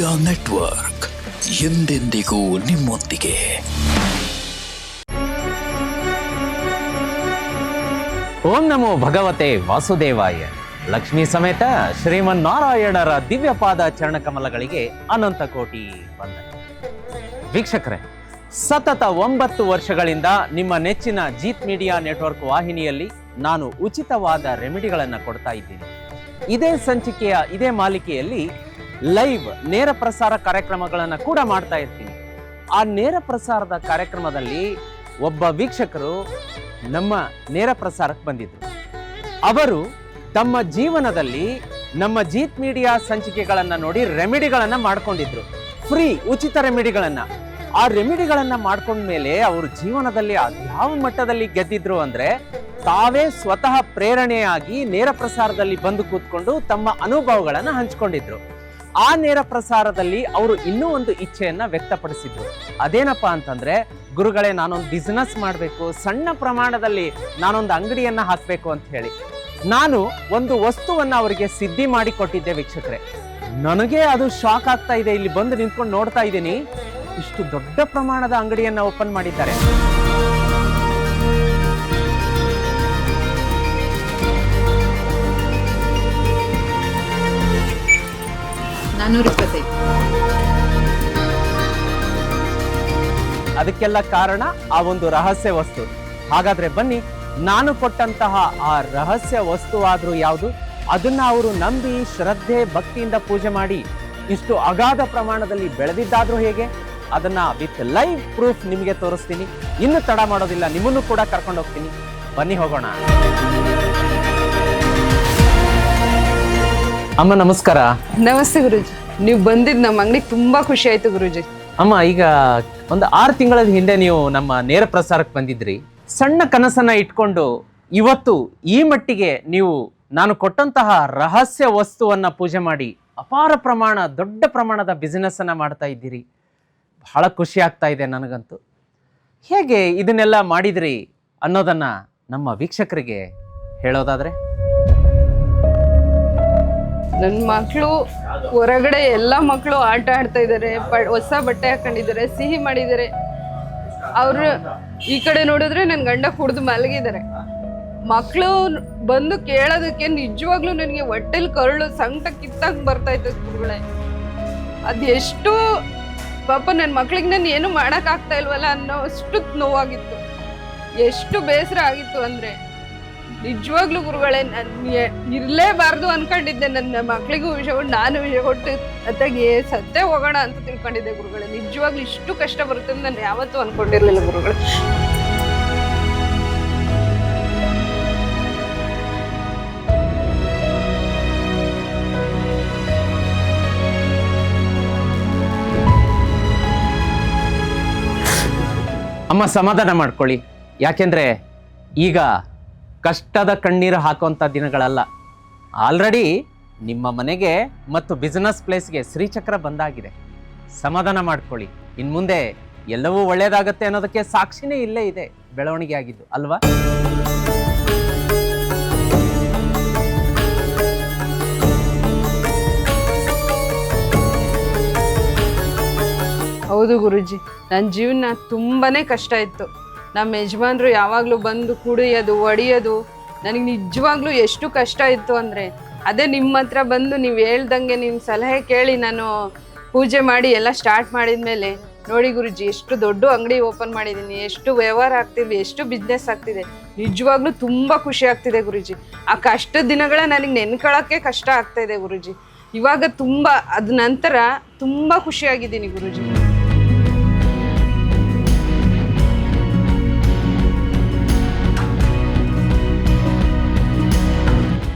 Media network ಎಂದೆಂದಿಗೂ ನಿಮ್ಮೊಂದಿಗೆ. ಓಂ ನಮೋ ಭಗವತೆ ವಾಸುದೇವಾಯ. ಲಕ್ಷ್ಮೀ ಸಮೇತ ಶ್ರೀಮನ್ ನಾರಾಯಣರ ದಿವ್ಯಪಾದ ಚರಣಕಮಲಗಳಿಗೆ ಅನಂತ ಕೋಟಿ ಬಂದ ವೀಕ್ಷಕರೇ, ಸತತ ಒಂಬತ್ತು ವರ್ಷಗಳಿಂದ ನಿಮ್ಮ ನೆಚ್ಚಿನ ಜೀತ್ ಮೀಡಿಯಾ ನೆಟ್ವರ್ಕ್ ವಾಹಿನಿಯಲ್ಲಿ ನಾನು ಉಚಿತವಾದ ರೆಮಿಡಿಗಳನ್ನು ಕೊಡ್ತಾ ಇದ್ದೀನಿ. ಇದೇ ಸಂಚಿಕೆಯ ಇದೇ ಮಾಲಿಕೆಯಲ್ಲಿ ಲೈವ್ ನೇರ ಪ್ರಸಾರ ಕಾರ್ಯಕ್ರಮಗಳನ್ನು ಕೂಡ ಮಾಡ್ತಾ ಇರ್ತೀನಿ. ಆ ನೇರ ಪ್ರಸಾರದ ಕಾರ್ಯಕ್ರಮದಲ್ಲಿ ಒಬ್ಬ ವೀಕ್ಷಕರು ನಮ್ಮ ನೇರ ಪ್ರಸಾರಕ್ಕೆ ಬಂದಿದ್ರು. ಅವರು ತಮ್ಮ ಜೀವನದಲ್ಲಿ ನಮ್ಮ ಜೀತ್ ಮೀಡಿಯಾ ಸಂಚಿಕೆಗಳನ್ನು ನೋಡಿ ರೆಮಿಡಿಗಳನ್ನು ಮಾಡ್ಕೊಂಡಿದ್ರು. ಫ್ರೀ, ಉಚಿತ ರೆಮಿಡಿಗಳನ್ನು. ಆ ರೆಮಿಡಿಗಳನ್ನು ಮಾಡ್ಕೊಂಡ್ಮೇಲೆ ಅವರು ಜೀವನದಲ್ಲಿ ಯಾವ ಮಟ್ಟದಲ್ಲಿ ಗೆದ್ದಿದ್ರು ಅಂದರೆ ತಾವೇ ಸ್ವತಃ ಪ್ರೇರಣೆಯಾಗಿ ನೇರ ಪ್ರಸಾರದಲ್ಲಿ ಬಂದು ಕೂತ್ಕೊಂಡು ತಮ್ಮ ಅನುಭವಗಳನ್ನು ಹಂಚ್ಕೊಂಡಿದ್ರು. ಆ ನೇರ ಪ್ರಸಾರದಲ್ಲಿ ಅವರು ಇನ್ನೂ ಒಂದು ಇಚ್ಛೆಯನ್ನ ವ್ಯಕ್ತಪಡಿಸಿದ್ರು. ಅದೇನಪ್ಪ ಅಂತಂದ್ರೆ, ಗುರುಗಳೇ ನಾನೊಂದು ಬಿಸ್ನೆಸ್ ಮಾಡಬೇಕು, ಸಣ್ಣ ಪ್ರಮಾಣದಲ್ಲಿ ನಾನೊಂದು ಅಂಗಡಿಯನ್ನ ಹಾಕಬೇಕು ಅಂತ ಹೇಳಿ. ನಾನು ಒಂದು ವಸ್ತುವನ್ನ ಅವರಿಗೆ ಸಿದ್ಧಿ ಮಾಡಿ ಕೊಟ್ಟಿದ್ದೆ ವೀಕ್ಷಕರೇ. ನನಗೆ ಅದು ಶಾಕ್ ಆಗ್ತಾ ಇದೆ, ಇಲ್ಲಿ ಬಂದು ನಿಂತ್ಕೊಂಡು ನೋಡ್ತಾ ಇದ್ದೀನಿ. ಇಷ್ಟು ದೊಡ್ಡ ಪ್ರಮಾಣದ ಅಂಗಡಿಯನ್ನ ಓಪನ್ ಮಾಡಿದ್ದಾರೆ. ನಾನ್ನೂರ ಇಪ್ಪತ್ತೈದು. ಅದಕ್ಕೆಲ್ಲ ಕಾರಣ ಆ ಒಂದು ರಹಸ್ಯ ವಸ್ತು. ಹಾಗಾದ್ರೆ ಬನ್ನಿ ನಾನು ಕೊಟ್ಟಂತಹ ಆ ರಹಸ್ಯ ವಸ್ತುವಾದರೂ ಯಾವುದು? ಅದನ್ನ ಅವರು ನಂಬಿ ಶ್ರದ್ಧೆ ಭಕ್ತಿಯಿಂದ ಪೂಜೆ ಮಾಡಿ ಇಷ್ಟು ಅಗಾಧ ಪ್ರಮಾಣದಲ್ಲಿ ಬೆಳೆದಿದ್ದಾದ್ರೂ ಹೇಗೆ? ಅದನ್ನ ವಿತ್ ಲೈವ್ ಪ್ರೂಫ್ ನಿಮಗೆ ತೋರಿಸ್ತೀನಿ. ಇನ್ನು ತಡ ಮಾಡೋದಿಲ್ಲ ನಿಮ್ಮನ್ನು ಕೂಡ ಕರ್ಕೊಂಡು ಹೋಗ್ತೀನಿ. ಬನ್ನಿ ಹೋಗೋಣ. ಅಮ್ಮ ನಮಸ್ಕಾರ. ನಮಸ್ತೆ ಗುರುಜಿ. ನೀವು ಬಂದಿದ್ದು ನಮ್ಮ ಅಂಗಡಿಗೆ ತುಂಬಾ ಖುಷಿ ಆಯ್ತು ಗುರುಜಿ. ಅಮ್ಮ ಈಗ ಒಂದು ಆರು ತಿಂಗಳ ಹಿಂದೆ ನೀವು ನಮ್ಮ ನೇರ ಪ್ರಸಾರಕ್ಕೆ ಬಂದಿದ್ರಿ. ಸಣ್ಣ ಕನಸನ್ನ ಇಟ್ಕೊಂಡು ಇವತ್ತು ಈ ಮಟ್ಟಿಗೆ ನೀವು ನಾನು ಕೊಟ್ಟಂತಹ ರಹಸ್ಯ ವಸ್ತುವನ್ನ ಪೂಜೆ ಮಾಡಿ ಅಪಾರ ಪ್ರಮಾಣ ದೊಡ್ಡ ಪ್ರಮಾಣದ ಬಿಸ್ನೆಸ್ಸನ್ನು ಅನ್ನ ಮಾಡ್ತಾ ಇದ್ದೀರಿ. ಬಹಳ ಖುಷಿ ಆಗ್ತಾ ಇದೆ ನನಗಂತೂ. ಹೇಗೆ ಇದನ್ನೆಲ್ಲ ಮಾಡಿದ್ರಿ ಅನ್ನೋದನ್ನ ನಮ್ಮ ವೀಕ್ಷಕರಿಗೆ ಹೇಳೋದಾದ್ರೆ? ನನ್ನ ಮಕ್ಕಳು ಹೊರಗಡೆ ಎಲ್ಲ ಮಕ್ಕಳು ಆಟ ಆಡ್ತಾ ಇದ್ದಾರೆ ಹೊಸ ಬಟ್ಟೆ ಹಾಕೊಂಡಿದ್ದಾರೆ ಸಿಹಿ ಮಾಡಿದ್ದಾರೆ ಅವರು ಈ ಕಡೆ ನೋಡಿದ್ರೆ ನನ್ನ ಗಂಡ ಕುಡಿದು ಮಲಗಿದ್ದಾರೆ ಮಕ್ಕಳು ಬಂದು ಕೇಳೋದಕ್ಕೆ ನಿಜವಾಗ್ಲೂ ನನಗೆ ಹೊಟ್ಟೆಲಿ ಕರುಳು, ಸಂಕಟ ಕಿತ್ತಾಗ ಬರ್ತಾ ಇತ್ತು ಗುರುಗಳೇ. ಅದು ಎಷ್ಟು ಪಾಪ ನನ್ನ ಮಕ್ಳಿಗೆ ನಾನು ಏನು ಮಾಡೋಕ್ಕಾಗ್ತಾ ಇಲ್ವಲ್ಲ ಅನ್ನೋ ಅಷ್ಟು ನೋವಾಗಿತ್ತು. ಎಷ್ಟು ಬೇಸರ ಆಗಿತ್ತು ಅಂದ್ರೆ. ನಿಜವಾಗ್ಲೂ ಗುರುಗಳೇ, ನಾನು ಇರಲೇಬಾರ್ದು ಅನ್ಕೊಂಡಿದ್ದೆ. ನನ್ನ ಮಕ್ಳಿಗೂ ವಿಷಯ ಕೊಟ್ಟು ನಾನು ವಿಷಯ ಕೊಟ್ಟು ಅತ್ತಾಗೆ ಸತ್ತೇ ಹೋಗೋಣ ಅಂತ ತಿಳ್ಕೊಂಡಿದ್ದೆ ಗುರುಗಳೇ. ನಿಜವಾಗ್ಲೂ ಇಷ್ಟು ಕಷ್ಟ ಬರುತ್ತೆ ಅಂತ ನಾನು ಯಾವತ್ತೂ ಅನ್ಕೊಂಡಿರ್ಲಿಲ್ಲ ಗುರುಗಳು. ಅಮ್ಮ ಸಮಾಧಾನ ಮಾಡ್ಕೊಳ್ಳಿ. ಯಾಕೆಂದ್ರೆ ಈಗ ಕಷ್ಟದ ಕಣ್ಣೀರು ಹಾಕುವಂಥ ದಿನಗಳಲ್ಲ. ಆಲ್ರೆಡಿ ನಿಮ್ಮ ಮನೆಗೆ ಮತ್ತು ಬಿಸ್ನೆಸ್ ಪ್ಲೇಸ್ಗೆ ಶ್ರೀಚಕ್ರ ಬಂದಾಗಿದೆ. ಸಮಾಧಾನ ಮಾಡ್ಕೊಳ್ಳಿ. ಇನ್ನು ಮುಂದೆ ಎಲ್ಲವೂ ಒಳ್ಳೆಯದಾಗತ್ತೆ ಅನ್ನೋದಕ್ಕೆ ಸಾಕ್ಷಿನೇ ಇಲ್ಲೇ ಇದೆ. ಬೆಳವಣಿಗೆ ಆಗಿದ್ದು, ಅಲ್ವಾ? ಹೌದು ಗುರುಜಿ ನನ್ನ ಜೀವನ ತುಂಬಾ ಕಷ್ಟ ಇತ್ತು. ನಮ್ಮ ಯಜಮಾನ್ರು ಯಾವಾಗಲೂ ಬಂದು ಕುಡಿಯೋದು, ಒಡೆಯೋದು, ನನಗೆ ನಿಜವಾಗ್ಲೂ ಎಷ್ಟು ಕಷ್ಟ ಇತ್ತು ಅಂದರೆ ಅದೇ ನಿಮ್ಮ ಹತ್ರ ಬಂದು ನೀವು ಹೇಳ್ದಂಗೆ ನಿಮ್ಮ ಸಲಹೆ ಕೇಳಿ ನಾನು ಪೂಜೆ ಮಾಡಿ ಎಲ್ಲ ಸ್ಟಾರ್ಟ್ ಮಾಡಿದ್ಮೇಲೆ ನೋಡಿ ಗುರುಜಿ, ಎಷ್ಟು ದೊಡ್ಡ ಅಂಗಡಿ ಓಪನ್ ಮಾಡಿದ್ದೀನಿ ಎಷ್ಟು ವ್ಯವಹಾರ ಆಗ್ತಿದೆ ಎಷ್ಟು ಬಿಸ್ನೆಸ್ ಆಗ್ತಿದೆ. ನಿಜವಾಗ್ಲೂ ತುಂಬ ಖುಷಿ ಆಗ್ತಿದೆ ಗುರುಜಿ. ಆ ಕಷ್ಟದ ದಿನಗಳ ನನಗೆ ನೆನ್ಕೊಳ್ಳೋಕ್ಕೆ ಕಷ್ಟ ಆಗ್ತಾ ಇದೆ ಗುರುಜಿ. ಇವಾಗ ತುಂಬ, ಅದ ನಂತರ ತುಂಬ ಖುಷಿಯಾಗಿದ್ದೀನಿ ಗುರುಜಿ.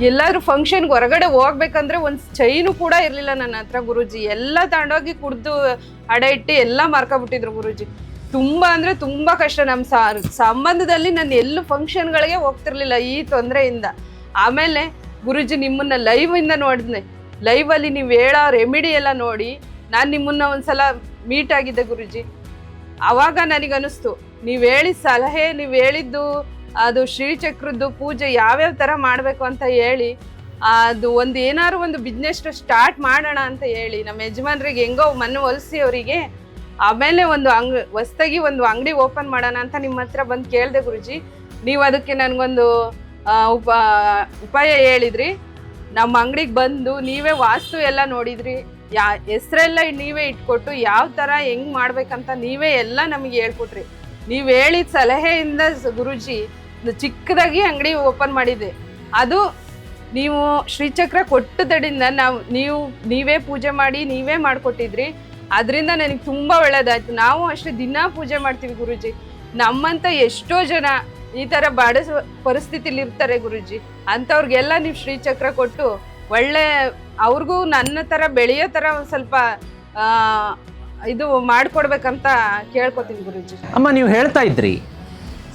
ಎಲ್ಲಾದ್ರೂ ಫಂಕ್ಷನ್ಗೆ ಹೊರಗಡೆ ಹೋಗ್ಬೇಕಂದ್ರೆ ಒಂದು ಚೈನು ಕೂಡ ಇರಲಿಲ್ಲ ನನ್ನ ಹತ್ರ ಗುರುಜಿ. ಎಲ್ಲ ತಗೊಂಡೋಗಿ ಕುಡ್ದು ಅಡ ಇಟ್ಟು ಎಲ್ಲ ಮಾರ್ಕೊಬಿಟ್ಟಿದ್ರು ಗುರುಜಿ. ತುಂಬ ಅಂದರೆ ತುಂಬ ಕಷ್ಟ ನಮ್ಮ ಸಂಬಂಧದಲ್ಲಿ ನಾನು ಎಲ್ಲೂ ಫಂಕ್ಷನ್ಗಳಿಗೆ ಹೋಗ್ತಿರ್ಲಿಲ್ಲ ಈ ತೊಂದರೆಯಿಂದ. ಆಮೇಲೆ ಗುರುಜಿ ನಿಮ್ಮನ್ನ ಲೈವ್ ಇಂದ ನೋಡಿದ್ನೆ. ಲೈವಲ್ಲಿ ನೀವು ಹೇಳೋ ರೆಮಿಡಿ ಎಲ್ಲ ನೋಡಿ ನಾನು ನಿಮ್ಮನ್ನ ಒಂದ್ಸಲ ಮೀಟ್ ಆಗಿದ್ದೆ ಗುರುಜಿ. ಆವಾಗ ನನಗನಿಸ್ತು ನೀವು ಹೇಳಿದ ಸಲಹೆ, ನೀವು ಹೇಳಿದ್ದು ಅದು ಶ್ರೀಚಕ್ರದ್ದು ಪೂಜೆ ಯಾವ್ಯಾವ ಥರ ಮಾಡಬೇಕು ಅಂತ ಹೇಳಿ, ಅದು ಒಂದು ಏನಾದ್ರು ಒಂದು ಬಿಸ್ನೆಸ್ ಸ್ಟಾರ್ಟ್ ಮಾಡೋಣ ಅಂತ ಹೇಳಿ, ನಮ್ಮ ಯಜಮಾನ್ರಿಗೆ ಹೆಂಗೋ ಮನ ಒಲಿಸಿ ಅವರಿಗೆ ಆಮೇಲೆ ಒಂದು ಅಂಗ್, ಹೊಸ್ದಾಗಿ ಒಂದು ಅಂಗಡಿ ಓಪನ್ ಮಾಡೋಣ ಅಂತ ನಿಮ್ಮ ಹತ್ರ ಬಂದು ಕೇಳಿದೆ ಗುರುಜಿ. ನೀವು ಅದಕ್ಕೆ ನನಗೊಂದು ಉಪ, ಉಪಾಯ ಹೇಳಿದ್ರಿ. ನಮ್ಮ ಅಂಗಡಿಗೆ ಬಂದು ನೀವೇ ವಾಸ್ತು ಎಲ್ಲ ನೋಡಿದ್ರಿ. ಯಾ, ಹೆಸರೆಲ್ಲ ನೀವೇ ಇಟ್ಕೊಟ್ಟು ಯಾವ ಥರ ಹೆಂಗ್ ಮಾಡ್ಬೇಕಂತ ನೀವೇ ಎಲ್ಲ ನಮಗೆ ಹೇಳ್ಕೊಟ್ರಿ. ನೀವು ಹೇಳಿದ ಸಲಹೆಯಿಂದ ಗುರುಜಿ ಚಿಕ್ಕದಾಗಿ ಅಂಗಡಿ ಓಪನ್ ಮಾಡಿದೆ. ಅದು ನೀವು ಶ್ರೀಚಕ್ರ ಕೊಟ್ಟ ತಡಿಂದ ನಾವು, ನೀವು, ನೀವೇ ಪೂಜೆ ಮಾಡಿ, ನೀವೇ ಮಾಡಿಕೊಟ್ಟಿದ್ರಿ. ಅದರಿಂದ ನನಗೆ ತುಂಬ ಒಳ್ಳೇದಾಯ್ತು. ನಾವು ಅಷ್ಟೇ ದಿನ ಪೂಜೆ ಮಾಡ್ತೀವಿ ಗುರುಜಿ. ನಮ್ಮಂತ ಎಷ್ಟೋ ಜನ ಈ ಥರ ಬಾಡ ಪರಿಸ್ಥಿತಿಲಿ ಇರ್ತಾರೆ ಗುರುಜಿ. ಅಂಥವ್ರಿಗೆಲ್ಲ ನೀವು ಶ್ರೀಚಕ್ರ ಕೊಟ್ಟು ಒಳ್ಳೆ, ಅವ್ರಿಗೂ ನನ್ನ ಥರ ಬೆಳೆಯೋ ಥರ ಒಂದು ಸ್ವಲ್ಪ ಇದು ಮಾಡಿಕೊಡ್ಬೇಕಂತ ಕೇಳ್ಕೊತೀನಿ ಗುರುಜಿ. ಅಮ್ಮ, ನೀವು ಹೇಳ್ತಾ ಇದ್ರಿ.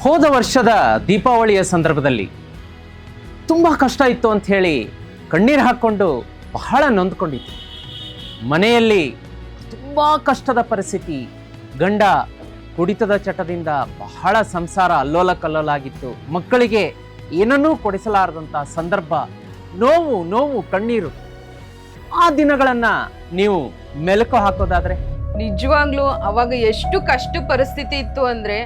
ಹೋದ ವರ್ಷದ ದೀಪಾವಳಿಯ ಸಂದರ್ಭದಲ್ಲಿ ತುಂಬ ಕಷ್ಟ ಇತ್ತು ಅಂತ ಹೇಳಿ ಕಣ್ಣೀರು ಹಾಕ್ಕೊಂಡು ಬಹಳ ನೊಂದ್ಕೊಂಡಿತ್ತು ಮನೆಯಲ್ಲಿ ತುಂಬ ಕಷ್ಟದ ಪರಿಸ್ಥಿತಿ. ಗಂಡ ಕುಡಿತದ ಚಟದಿಂದ ಬಹಳ ಸಂಸಾರ ಅಲ್ಲೋಲ ಕಲ್ಲೋಲಾಗಿತ್ತು ಮಕ್ಕಳಿಗೆ ಏನನ್ನೂ ಕೊಡಿಸಲಾರದಂಥ ಸಂದರ್ಭ, ನೋವು ನೋವು, ಕಣ್ಣೀರು. ಆ ದಿನಗಳನ್ನು ನೀವು ಮೆಲುಕು ಹಾಕೋದಾದರೆ? ನಿಜವಾಗ್ಲೂ ಅವಾಗ ಎಷ್ಟು ಕಷ್ಟ ಪರಿಸ್ಥಿತಿ ಇತ್ತು ಅಂದ್ರೆ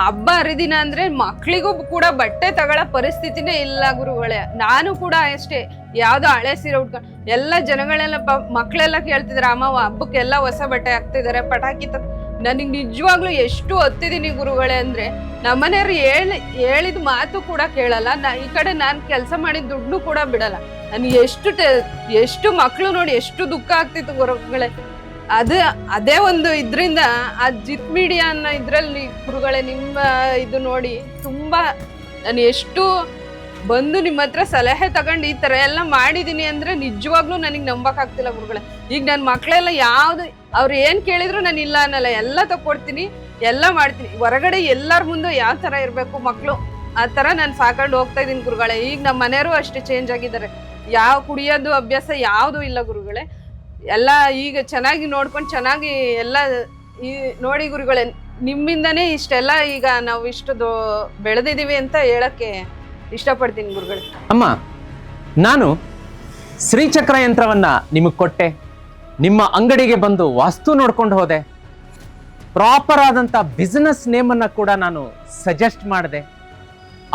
ಹಬ್ಬ ಹರಿದಿನ ಅಂದ್ರೆ ಮಕ್ಳಿಗೂ ಕೂಡ ಬಟ್ಟೆ ತಗೊಳ್ಳೋ ಪರಿಸ್ಥಿತಿನೇ ಇಲ್ಲ ಗುರುಗಳೇ. ನಾನು ಕೂಡ ಅಷ್ಟೇ. ಯಾವ್ದೋ ಹಳೆ ಸೀರೆ ಉಟ್ಕೊಂಡು ಎಲ್ಲ ಜನಗಳೆಲ್ಲ ಪ ಮಕ್ಕಳೆಲ್ಲ ಕೇಳ್ತಿದಾರೆ, ಅಮ್ಮ ಹಬ್ಬಕ್ಕೆಲ್ಲ ಹೊಸ ಬಟ್ಟೆ ಹಾಕ್ತಿದ್ದಾರೆ ಪಟಾಕಿ ತ ನನಗೆ ನಿಜವಾಗ್ಲೂ ಎಷ್ಟು ಹೊತ್ತಿದ್ದೀನಿ ಗುರುಗಳೇ ಅಂದ್ರೆ ನಮ್ಮನೆಯವ್ರು ಹೇಳಿ, ಹೇಳಿದ ಮಾತು ಕೂಡ ಕೇಳಲ್ಲ. ನಾ ಈ ಕಡೆ ನಾನು ಕೆಲಸ ಮಾಡಿದ ದುಡ್ಡು ಕೂಡ ಬಿಡಲ್ಲ. ನನಗೆ ಎಷ್ಟು ಎಷ್ಟು ಮಕ್ಕಳು ನೋಡಿ ಎಷ್ಟು ದುಃಖ ಆಗ್ತಿತ್ತು ಗುರುಗಳೇ. ಅದು, ಅದೇ ಒಂದು ಇದರಿಂದ ಆ ಜಿತ್ ಮೀಡಿಯಾ ಅನ್ನೋ ಇದರಲ್ಲಿ ಗುರುಗಳೇ ನಿಮ್ಮ ಇದು ನೋಡಿ ತುಂಬ ನಾನು ಎಷ್ಟು ಬಂದು ನಿಮ್ಮ ಹತ್ರ ಸಲಹೆ ತಗೊಂಡು ಈ ಥರ ಎಲ್ಲ ಮಾಡಿದ್ದೀನಿ ಅಂದರೆ ನಿಜವಾಗ್ಲೂ ನನಗೆ ನಂಬಕ್ಕಾಗ್ತಿಲ್ಲ ಗುರುಗಳೇ. ಈಗ ನನ್ನ ಮಕ್ಕಳೆಲ್ಲ ಯಾವುದು ಅವ್ರು ಏನು ಕೇಳಿದ್ರು ನಾನು ಇಲ್ಲ ಅನ್ನಲ್ಲ, ಎಲ್ಲ ತಕೊಡ್ತೀನಿ ಎಲ್ಲ ಮಾಡ್ತೀನಿ. ಹೊರಗಡೆ ಎಲ್ಲರ ಮುಂದೆ ಯಾವ ಥರ ಇರಬೇಕು ಮಕ್ಕಳು? ಆ ಥರ ನಾನು ಸಾಕೊಂಡು ಹೋಗ್ತಾ ಇದ್ದೀನಿ ಗುರುಗಳೇ. ಈಗ ನಮ್ಮ ಮನೆಯವರು ಅಷ್ಟೇ ಚೇಂಜ್ ಆಗಿದ್ದಾರೆ. ಯಾವ ಕುಡಿಯೋದು, ಅಭ್ಯಾಸ ಯಾವುದು ಇಲ್ಲ ಗುರುಗಳೇ. ಎಲ್ಲ ಈಗ ಚೆನ್ನಾಗಿ ನೋಡ್ಕೊಂಡು ಚೆನ್ನಾಗಿ ಎಲ್ಲ ಈ ನೋಡಿ ಗುರುಗಳೇ, ನಿಮ್ಮಿಂದನೇ ಇಷ್ಟೆಲ್ಲ ಈಗ ನಾವು ಇಷ್ಟು ಬೆಳೆದಿದ್ದೀವಿ ಅಂತ ಹೇಳಕ್ಕೆ ಇಷ್ಟಪಡ್ತೀನಿ ಗುರುಗಳೇ. ಅಮ್ಮ, ನಾನು ಶ್ರೀಚಕ್ರ ಯಂತ್ರವನ್ನ ನಿಮಗೆ ಕೊಟ್ಟೆ. ನಿಮ್ಮ ಅಂಗಡಿಗೆ ಬಂದು ವಾಸ್ತು ನೋಡ್ಕೊಂಡು ಹೋದೆ. ಪ್ರಾಪರ್ ಆದಂಥ ಬಿಸ್ನೆಸ್ ನೇಮನ್ನು ಕೂಡ ನಾನು ಸಜೆಸ್ಟ್ ಮಾಡಿದೆ.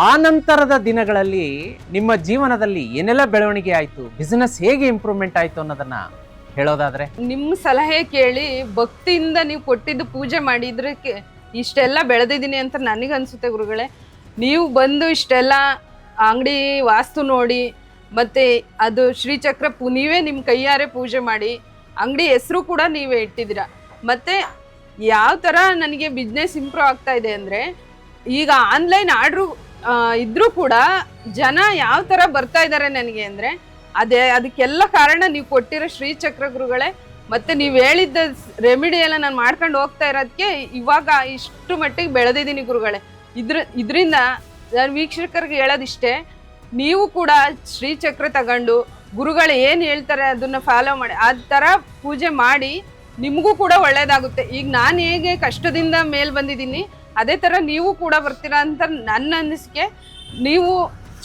ಆ ನಂತರದ ದಿನಗಳಲ್ಲಿ ನಿಮ್ಮ ಜೀವನದಲ್ಲಿ ಏನೆಲ್ಲ ಬೆಳವಣಿಗೆ ಆಯಿತು ಬಿಸ್ನೆಸ್ ಹೇಗೆ ಇಂಪ್ರೂವ್ಮೆಂಟ್ ಆಯಿತು ಅನ್ನೋದನ್ನ ಹೇಳೋದಾದ್ರೆ? ನಿಮ್ಮ ಸಲಹೆ ಕೇಳಿ ಭಕ್ತಿಯಿಂದ ನೀವು ಕೊಟ್ಟಿದ್ದು ಪೂಜೆ ಮಾಡಿದ್ರಕ್ಕೆ ಇಷ್ಟೆಲ್ಲ ಬೆಳೆದಿದ್ದೀನಿ ಅಂತ ನನಗೆ ಅನ್ಸುತ್ತೆ ಗುರುಗಳೇ. ನೀವು ಬಂದು ಇಷ್ಟೆಲ್ಲ ಅಂಗಡಿ ವಾಸ್ತು ನೋಡಿ, ಮತ್ತೆ ಅದು ಶ್ರೀಚಕ್ರ ಪೂ, ನೀವೇ ನಿಮ್ಮ ಕೈಯಾರೆ ಪೂಜೆ ಮಾಡಿ, ಅಂಗಡಿ ಹೆಸರು ಕೂಡ ನೀವೇ ಇಟ್ಟಿದ್ದೀರಾ. ಮತ್ತೆ ಯಾವ ಥರ ನನಗೆ ಬಿಸ್ನೆಸ್ ಇಂಪ್ರೂವ್ ಆಗ್ತಾ ಇದೆ ಅಂದರೆ, ಈಗ ಆನ್ಲೈನ್ ಆರ್ಡ್ರು ಇದ್ರೂ ಕೂಡ ಜನ ಯಾವ ಥರ ಬರ್ತಾ ಇದ್ದಾರೆ ನನಗೆ ಅಂದರೆ ಅದೇ ಅದಕ್ಕೆಲ್ಲ ಕಾರಣ ನೀವು ಕೊಟ್ಟಿರೋ ಶ್ರೀಚಕ್ರ ಗುರುಗಳೇ. ಮತ್ತೆ ನೀವು ಹೇಳಿದ್ದ ರೆಮಿಡಿ ಎಲ್ಲ ನಾನು ಮಾಡ್ಕೊಂಡು ಹೋಗ್ತಾ ಇರೋದಕ್ಕೆ ಇವಾಗ ಇಷ್ಟು ಮಟ್ಟಿಗೆ ಬೆಳೆದಿದ್ದೀನಿ ಗುರುಗಳೇ. ಇದ್ರ, ಇದರಿಂದ ನಾನು ವೀಕ್ಷಕರಿಗೆ ಹೇಳೋದಿಷ್ಟೇ, ನೀವು ಕೂಡ ಶ್ರೀಚಕ್ರ ತಗೊಂಡು ಗುರುಗಳು ಏನು ಹೇಳ್ತಾರೆ ಅದನ್ನು ಫಾಲೋ ಮಾಡಿ ಆ ಥರ ಪೂಜೆ ಮಾಡಿ ನಿಮಗೂ ಕೂಡ ಒಳ್ಳೇದಾಗುತ್ತೆ. ಈಗ ನಾನು ಹೇಗೆ ಕಷ್ಟದಿಂದ ಮೇಲೆ ಬಂದಿದ್ದೀನಿ, ಅದೇ ಥರ ನೀವು ಕೂಡ ಬರ್ತೀರಾ ಅಂತ ನನ್ನ ಅನಿಸಿಕೆ. ನೀವು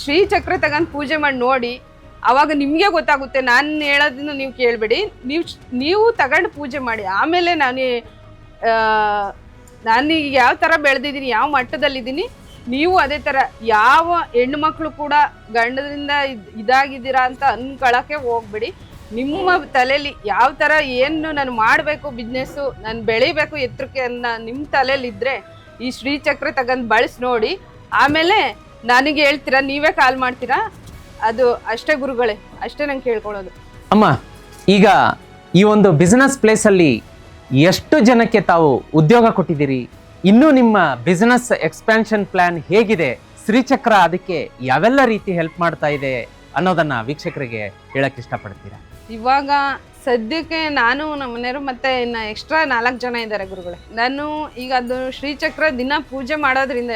ಶ್ರೀಚಕ್ರ ತಗೊಂಡು ಪೂಜೆ ಮಾಡಿ ನೋಡಿ ಅವಾಗ ನಿಮಗೆ ಗೊತ್ತಾಗುತ್ತೆ, ನಾನು ಹೇಳೋದನ್ನು ನೀವು ಕೇಳಬೇಡಿ. ನೀವು ನೀವು ತಗೊಂಡು ಪೂಜೆ ಮಾಡಿ, ಆಮೇಲೆ ನಾನು ನಾನು ಯಾವ ಥರ ಬೆಳೆದಿದ್ದೀನಿ, ಯಾವ ಮಟ್ಟದಲ್ಲಿದ್ದೀನಿ, ನೀವು ಅದೇ ಥರ ಯಾವ ಹೆಣ್ಣು ಮಕ್ಕಳು ಕೂಡ ಗಂಡದಿಂದ ಇದ್- ಇದಾಗಿದ್ದೀರಾ ಅಂತ ಅನ್ಕೊಳ್ಳೋಕ್ಕೆ ಹೋಗ್ಬೇಡಿ. ನಿಮ್ಮ ತಲೆಯಲ್ಲಿ ಯಾವ ಥರ ಏನು ನಾನು ಮಾಡಬೇಕು ಬಿಸ್ನೆಸ್ಸು, ನಾನು ಬೆಳಿಬೇಕು ಎತ್ತರಕ್ಕೆ ಅನ್ನೋ ನಿಮ್ಮ ತಲೆಯಲ್ಲಿ ಇದ್ದರೆ ಈ ಶ್ರೀಚಕ್ರ ತಗೊಂಡು ಬಳಸಿ ನೋಡಿ. ಆಮೇಲೆ ನನಗೆ ಹೇಳ್ತೀರಾ, ನೀವೇ ಕಾಲ್ ಮಾಡ್ತೀರಾ? ಅದು ಅಷ್ಟೇ ಗುರುಗಳೇ ಅಷ್ಟೇ ನಂಗೆ ಕೇಳ್ಕೊಳ್ಳೋದು. ಅಮ್ಮ ಈಗ ಈ ಒಂದು ಬಿಸ್ನೆಸ್ ಪ್ಲೇಸಲ್ಲಿ ಎಷ್ಟು ಜನಕ್ಕೆ ತಾವು ಉದ್ಯೋಗ ಕೊಟ್ಟಿದ್ದೀರಿ? ಇನ್ನೂ ನಿಮ್ಮ ಬಿಸ್ನೆಸ್ ಎಕ್ಸ್ಪ್ಯಾನ್ಷನ್ ಪ್ಲಾನ್ ಹೇಗಿದೆ? ಶ್ರೀಚಕ್ರ ಅದಕ್ಕೆ ಯಾವೆಲ್ಲ ರೀತಿ ಹೆಲ್ಪ್ ಮಾಡ್ತಾ ಇದೆ ಅನ್ನೋದನ್ನ ವೀಕ್ಷಕರಿಗೆ ಹೇಳಕ್ ಇಷ್ಟಪಡ್ತೀರಾ? ಇವಾಗ ಸದ್ಯಕ್ಕೆ ನಾನು ನಮ್ಮ ಮನೆಯವರು ಮತ್ತೆ ಇನ್ನು ಎಕ್ಸ್ಟ್ರಾ ನಾಲ್ಕು ಜನ ಇದ್ದಾರೆ ಗುರುಗಳೇ. ನಾನು ಈಗ ಅದು ಶ್ರೀಚಕ್ರ ದಿನ ಪೂಜೆ ಮಾಡೋದ್ರಿಂದ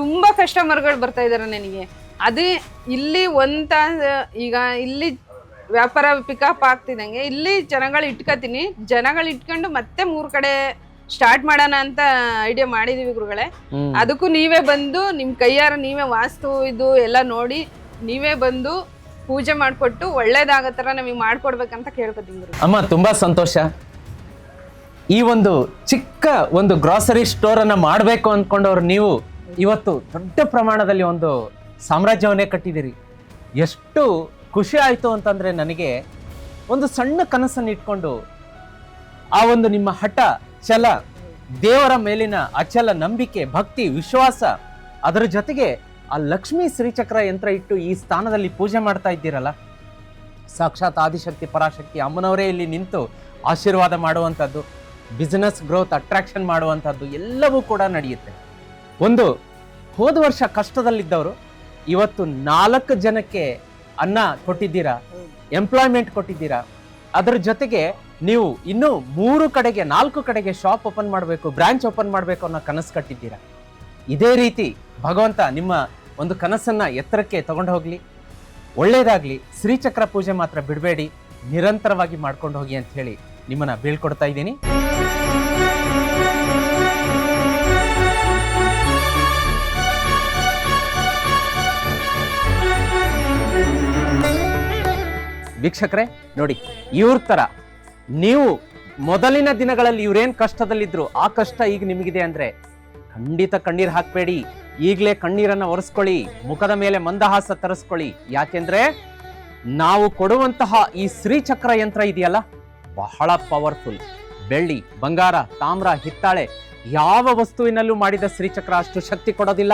ತುಂಬಾ ಕಸ್ಟಮರ್ಗಳು ಬರ್ತಾ ಇದ್ದಾರೆ ನನಗೆ. ಅದೇ ಇಲ್ಲಿ ಒಂದ್ ತಾಸ್ ಈಗ ಇಲ್ಲಿ ವ್ಯಾಪಾರ ಪಿಕಪ್ ಆಗ್ತಿದಂಗೆ ಇಲ್ಲಿ ಜನಗಳು ಇಟ್ಕೋತೀನಿ. ಜನಗಳು ಇಟ್ಕೊಂಡು ಮತ್ತೆ ಮೂರು ಕಡೆ ಸ್ಟಾರ್ಟ್ ಮಾಡೋಣ ಅಂತ ಐಡಿಯಾ ಮಾಡಿದೀವಿ ಗುರುಗಳೇ. ಅದಕ್ಕೂ ನೀವೇ ಬಂದು ನಿಮ್ಮ ಕೈಯಾರ ನೀವೇ ವಾಸ್ತು ಇದು ಎಲ್ಲ ನೋಡಿ ನೀವೇ ಬಂದು ಪೂಜೆ ಮಾಡಿಕೊಟ್ಟು ಒಳ್ಳೇದಾಗೋ ಥರ ನಮಗೆ ಮಾಡ್ಕೊಡ್ಬೇಕಂತ ಕೇಳ್ಕೊತೀನಿ ಗುರು ಅಮ್ಮ ತುಂಬಾ ಸಂತೋಷ. ಈ ಒಂದು ಚಿಕ್ಕ ಒಂದು ಗ್ರಾಸರಿ ಸ್ಟೋರ್ ಅನ್ನ ಮಾಡಬೇಕು ಅಂದ್ಕೊಂಡವ್ರು ನೀವು ಇವತ್ತು ದೊಡ್ಡ ಪ್ರಮಾಣದಲ್ಲಿ ಒಂದು ಸಾಮ್ರಾಜ್ಯವನ್ನೇ ಕಟ್ಟಿದ್ದೀರಿ. ಎಷ್ಟು ಖುಷಿ ಆಯಿತು ಅಂತಂದರೆ ನನಗೆ ಒಂದು ಸಣ್ಣ ಕನಸನ್ನು ಇಟ್ಕೊಂಡು ಆ ಒಂದು ನಿಮ್ಮ ಹಠ, ಛಲ, ದೇವರ ಮೇಲಿನ ಅಚಲ ನಂಬಿಕೆ, ಭಕ್ತಿ, ವಿಶ್ವಾಸ, ಅದರ ಜೊತೆಗೆ ಆ ಲಕ್ಷ್ಮೀ ಶ್ರೀಚಕ್ರ ಯಂತ್ರ ಇಟ್ಟು ಈ ಸ್ಥಾನದಲ್ಲಿ ಪೂಜೆ ಮಾಡ್ತಾ ಇದ್ದೀರಲ್ಲ? ಸಾಕ್ಷಾತ್ ಆದಿಶಕ್ತಿ, ಪರಾಶಕ್ತಿ ಅಮ್ಮನವರೇ ಇಲ್ಲಿ ನಿಂತು ಆಶೀರ್ವಾದ ಮಾಡುವಂಥದ್ದು ಬಿಸ್ನೆಸ್ ಗ್ರೋತ್ ಅಟ್ರಾಕ್ಷನ್ ಮಾಡುವಂಥದ್ದು ಎಲ್ಲವೂ ಕೂಡ ನಡೆಯುತ್ತೆ. ಒಂದು ಹೋದ ವರ್ಷ ಕಷ್ಟದಲ್ಲಿದ್ದವರು ಇವತ್ತು ನಾಲ್ಕು ಜನಕ್ಕೆ ಅನ್ನ ಕೊಟ್ಟಿದ್ದೀರಾ? ಎಂಪ್ಲಾಯ್ಮೆಂಟ್ ಕೊಟ್ಟಿದ್ದೀರಾ? ಅದರ ಜೊತೆಗೆ ನೀವು ಇನ್ನೂ ಮೂರು ಕಡೆಗೆ ನಾಲ್ಕು ಕಡೆಗೆ ಶಾಪ್ ಓಪನ್ ಮಾಡಬೇಕು ಬ್ರಾಂಚ್ ಓಪನ್ ಮಾಡಬೇಕು ಅನ್ನೋ ಕನಸು ಕಟ್ಟಿದ್ದೀರಾ? ಇದೇ ರೀತಿ ಭಗವಂತ ನಿಮ್ಮ ಒಂದು ಕನಸನ್ನ ಎತ್ತರಕ್ಕೆ ತಗೊಂಡು ಹೋಗ್ಲಿ. ಒಳ್ಳೆಯದಾಗಲಿ ಶ್ರೀಚಕ್ರ ಪೂಜೆ ಮಾತ್ರ ಬಿಡಬೇಡಿ. ನಿರಂತರವಾಗಿ ಮಾಡ್ಕೊಂಡು ಹೋಗಿ ಅಂತ ಹೇಳಿ ನಿಮ್ಮನ್ನ ಬೀಳ್ಕೊಡ್ತಾ ಇದ್ದೀನಿ. ವೀಕ್ಷಕರೇ, ನೋಡಿ, ಇವ್ರ ಥರ ನೀವು ಮೊದಲಿನ ದಿನಗಳಲ್ಲಿ ಇವರೇನು ಕಷ್ಟದಲ್ಲಿದ್ದರು ಆ ಕಷ್ಟ ಈಗ ನಿಮಗಿದೆ ಅಂದರೆ, ಖಂಡಿತ ಕಣ್ಣೀರು ಹಾಕಬೇಡಿ, ಈಗಲೇ ಕಣ್ಣೀರನ್ನು ಒರೆಸ್ಕೊಳ್ಳಿ, ಮುಖದ ಮೇಲೆ ಮಂದಹಾಸ ತರಿಸ್ಕೊಳ್ಳಿ. ಯಾಕೆಂದರೆ, ನಾವು ಕೊಡುವಂತಹ ಈ ಶ್ರೀಚಕ್ರ ಯಂತ್ರ ಇದೆಯಲ್ಲ, ಬಹಳ ಪವರ್ಫುಲ್ ಬೆಳ್ಳಿ, ಬಂಗಾರ, ತಾಮ್ರ, ಹಿತ್ತಾಳೆ ಯಾವ ವಸ್ತುವಿನಲ್ಲೂ ಮಾಡಿದ ಶ್ರೀಚಕ್ರ ಅಷ್ಟು ಶಕ್ತಿ ಕೊಡೋದಿಲ್ಲ.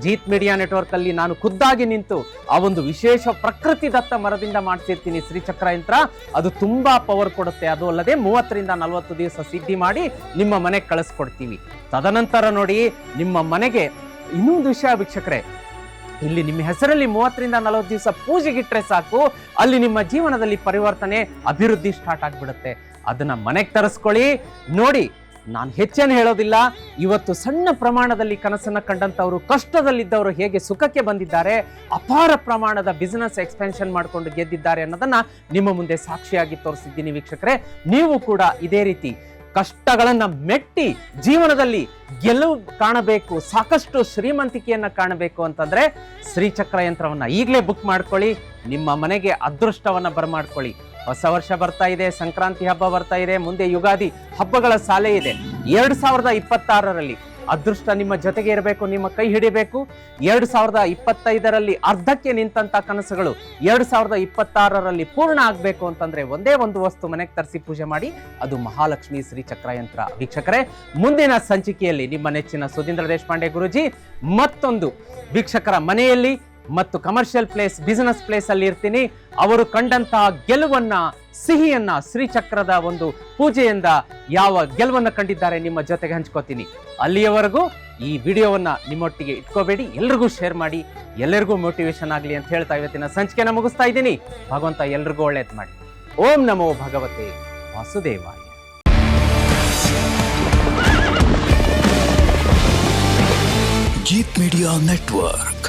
ಜೀತ್ ಮೀಡಿಯಾ ನೆಟ್ವರ್ಕ್ ಅಲ್ಲಿ ನಾನು ಖುದ್ದಾಗಿ ನಿಂತು ಆ ಒಂದು ವಿಶೇಷ ಪ್ರಕೃತಿ ದತ್ತ ಮರದಿಂದ ಮಾಡಿಸಿರ್ತೀನಿ ಶ್ರೀಚಕ್ರ ಯಂತ್ರ. ಅದು ತುಂಬಾ ಪವರ್ ಕೊಡುತ್ತೆ. ಅದು ಅಲ್ಲದೆ ಮೂವತ್ತರಿಂದ ನಲವತ್ತು ದಿವಸ ಸಿದ್ಧಿ ಮಾಡಿ ನಿಮ್ಮ ಮನೆಗೆ ಕಳಿಸ್ಕೊಡ್ತೀವಿ. ತದನಂತರ ನೋಡಿ ನಿಮ್ಮ ಮನೆಗೆ ಇನ್ನೊಂದು ವಿಷಯ ವೀಕ್ಷಕರೇ. ಇಲ್ಲಿ ನಿಮ್ಮ ಹೆಸರಲ್ಲಿ ಮೂವತ್ತರಿಂದ ನಲವತ್ತು ದಿವಸ ಪೂಜೆಗಿಟ್ರೆ ಸಾಕು. ಅಲ್ಲಿ ನಿಮ್ಮ ಜೀವನದಲ್ಲಿ ಪರಿವರ್ತನೆ, ಅಭಿವೃದ್ಧಿ ಸ್ಟಾರ್ಟ್ ಆಗಿಬಿಡುತ್ತೆ. ಅದನ್ನ ಮನೆಗೆ ತರಿಸ್ಕೊಳ್ಳಿ. ನೋಡಿ ನಾನು ಹೆಚ್ಚೇನು ಹೇಳೋದಿಲ್ಲ. ಇವತ್ತು ಸಣ್ಣ ಪ್ರಮಾಣದಲ್ಲಿ ಕನಸನ್ನು ಕಂಡಂಥವರು ಕಷ್ಟದಲ್ಲಿದ್ದವರು ಹೇಗೆ ಸುಖಕ್ಕೆ ಬಂದಿದ್ದಾರೆ, ಅಪಾರ ಪ್ರಮಾಣದ ಬಿಸ್ನೆಸ್ ಎಕ್ಸ್ಪೆನ್ಷನ್ ಮಾಡಿಕೊಂಡು ಗೆದ್ದಿದ್ದಾರೆ ಅನ್ನೋದನ್ನು ನಿಮ್ಮ ಮುಂದೆ ಸಾಕ್ಷಿಯಾಗಿ ತೋರಿಸಿದ್ದೀನಿ ವೀಕ್ಷಕರೇ. ನೀವು ಕೂಡ ಇದೇ ರೀತಿ ಕಷ್ಟಗಳನ್ನು ಮೆಟ್ಟಿ ಜೀವನದಲ್ಲಿ ಗೆಲುವು ಕಾಣಬೇಕು, ಸಾಕಷ್ಟು ಶ್ರೀಮಂತಿಕೆಯನ್ನು ಕಾಣಬೇಕು ಅಂತಂದರೆ ಶ್ರೀಚಕ್ರ ಯಂತ್ರವನ್ನು ಈಗಲೇ ಬುಕ್ ಮಾಡ್ಕೊಳ್ಳಿ, ನಿಮ್ಮ ಮನೆಗೆ ಅದೃಷ್ಟವನ್ನು ಬರಮಾಡ್ಕೊಳ್ಳಿ. ಹೊಸ ವರ್ಷ ಬರ್ತಾ ಇದೆ, ಸಂಕ್ರಾಂತಿ ಹಬ್ಬ ಬರ್ತಾ ಇದೆ, ಮುಂದೆ ಯುಗಾದಿ ಹಬ್ಬಗಳ ಸಾಲೆ ಇದೆ. ಎರಡ್ ಸಾವಿರದ ಇಪ್ಪತ್ತಾರರಲ್ಲಿ ಅದೃಷ್ಟ ನಿಮ್ಮ ಜೊತೆಗೆ ಇರಬೇಕು, ನಿಮ್ಮ ಕೈ ಹಿಡಿಬೇಕು. ಎರಡ್ ಸಾವಿರದ ಇಪ್ಪತ್ತೈದರಲ್ಲಿ ಅರ್ಧಕ್ಕೆ ನಿಂತಂತ ಕನಸುಗಳು ಎರಡ್ ಸಾವಿರದ ಇಪ್ಪತ್ತಾರರಲ್ಲಿ ಪೂರ್ಣ ಆಗಬೇಕು ಅಂತಂದ್ರೆ ಒಂದೇ ಒಂದು ವಸ್ತು ಮನೆಗೆ ತರಿಸಿ ಪೂಜೆ ಮಾಡಿ. ಅದು ಮಹಾಲಕ್ಷ್ಮಿ ಶ್ರೀ ಚಕ್ರಯಂತ್ರ ವೀಕ್ಷಕರೇ, ಮುಂದಿನ ಸಂಚಿಕೆಯಲ್ಲಿ ನಿಮ್ಮ ನೆಚ್ಚಿನ ಸುಧೀಂದ್ರ ದೇಶಪಾಂಡೆ ಗುರುಜಿ, ಮತ್ತೊಂದು ವೀಕ್ಷಕರ ಮನೆಯಲ್ಲಿ ಮತ್ತು ಕಮರ್ಷಿಯಲ್ ಪ್ಲೇಸ್ ಬಿಸಿನೆಸ್ ಪ್ಲೇಸ್ ಅಲ್ಲಿ ಇರ್ತೀನಿ. ಅವರು ಕಂಡಂತ ಗೆಲುವನ್ನ, ಸಿಹಿಯನ್ನ, ಶ್ರೀಚಕ್ರದ ಒಂದು ಪೂಜೆಯಿಂದ ಯಾವ ಗೆಲುವನ್ನ ಕಂಡಿದ್ದಾರೆ ನಿಮ್ಮ ಜೊತೆಗೆ ಹಂಚ್ಕೋತೀನಿ. ಅಲ್ಲಿಯವರೆಗೂ ಈ ವಿಡಿಯೋವನ್ನ ನಿಮ್ಮೊಟ್ಟಿಗೆ ಇಟ್ಕೋಬೇಡಿ, ಎಲ್ರಿಗೂ ಶೇರ್ ಮಾಡಿ ಎಲ್ಲರಿಗೂ ಮೋಟಿವೇಶನ್ ಆಗಲಿ ಅಂತ ಹೇಳ್ತಾ ಇವತ್ತಿನ ಸಂಚಿಕೆನ ಮುಗಿಸ್ತಾ ಇದ್ದೀನಿ. ಭಗವಂತ ಎಲ್ರಿಗೂ ಒಳ್ಳೇದ್ ಮಾಡಿ ಓಂ ನಮೋ ಭಗವತೆ ವಾಸುದೇವ ಜೀತ್ ಮೀಡಿಯಾ ನೆಟ್ವರ್ಕ್.